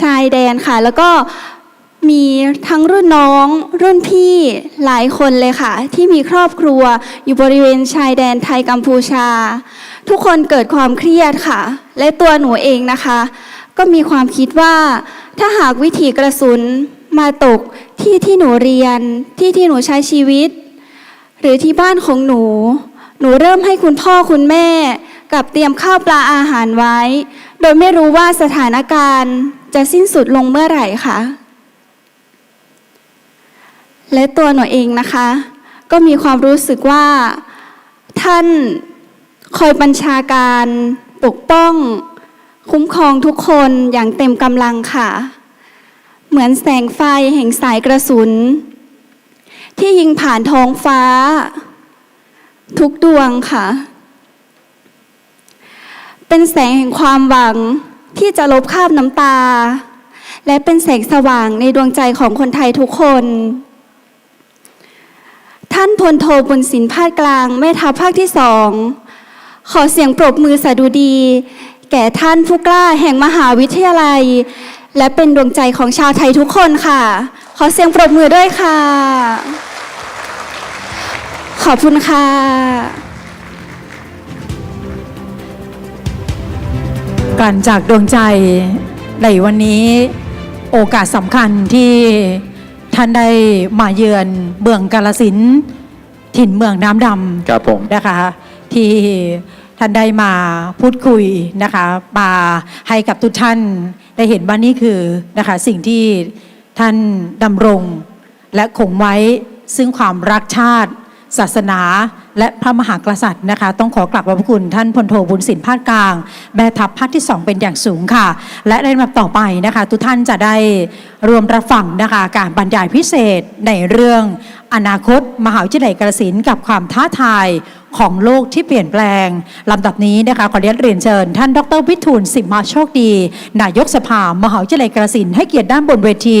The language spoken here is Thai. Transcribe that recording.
ชายแดนค่ะ แล้วก็มีทั้งรุ่นน้องรุ่นพี่หลายคนเลยค่ะ ที่มีครอบครัวอยู่บริเวณชายแดนไทยกัมพูชา ทุกคนเกิดความเครียดค่ะ และตัวหนูเองนะคะ ก็มีความคิดว่าถ้าหากวิถีกระสุนมาตกที่ที่หนูเรียนที่ที่หนูใช้ชีวิต หรือที่บ้านของหนู หนูเริ่มให้คุณพ่อคุณแม่ กับเตรียมข้าวปลาอาหารไว้ โดยไม่รู้ว่าสถานการณ์จะสิ้นสุดลงเมื่อไหร่ค่ะ และตัวหนูเองนะคะ ก็มีความรู้สึกว่าท่านคอยบัญชาการปกป้อง คุ้มครองทุกคนอย่างเต็มกำลังค่ะ เหมือนแสงไฟแห่งสายกระสุน ที่ยิงผ่านท้องฟ้า ทุกดวงค่ะ เป็นแสงแห่งความหวังที่จะลบคราบน้ำตา และเป็นแสงสว่างในดวงใจของคนไทยทุกคน ท่านพลโทบุญสินภาคกลางแม่ทัพภาคที่สองขอเสียงปรบมือสดุดี แก่ท่านผู้กล้าแห่งมหาวิทยาลัย และเป็นดวงใจของชาวไทยทุกคนค่ะ ขอเสียงปรบมือด้วยค่ะ ขอบคุณค่ะ กันจากดวงใจในวันนี้โอกาสสำคัญที่ท่านได้มาเยือนเมืองกาลสินธุ์ถิ่นเมืองน้ำดำครับผมนะคะที่ท่านได้มาพูดคุยนะคะมาให้กับทุกท่านได้เห็นว่านี่คือนะคะสิ่งที่ท่านดำรงและคงไว้ซึ่งความรักชาติ ศาสนา และพระมหากษัตริย์นะคะ ต้องขอกลับขอบพระคุณท่านพลโทบุญสินภาคกลาง แม่ทัพภาคที่ 2 เป็นอย่างสูงค่ะ และในลำดับต่อไปนะคะ ทุกท่านจะได้รวมรับฟังนะคะ การบรรยายพิเศษในเรื่องอนาคต มหาวิทยาลัยกาฬสินกับความท้าทายของโลกที่เปลี่ยนแปลงลำดับนี้นะคะขอเรียนเรียนเชิญ ท่านดรวิทูลสิมมาโชคดี นายกสภามหาวิทยาลัยกาฬสินให้เกียรติด้านบนเวที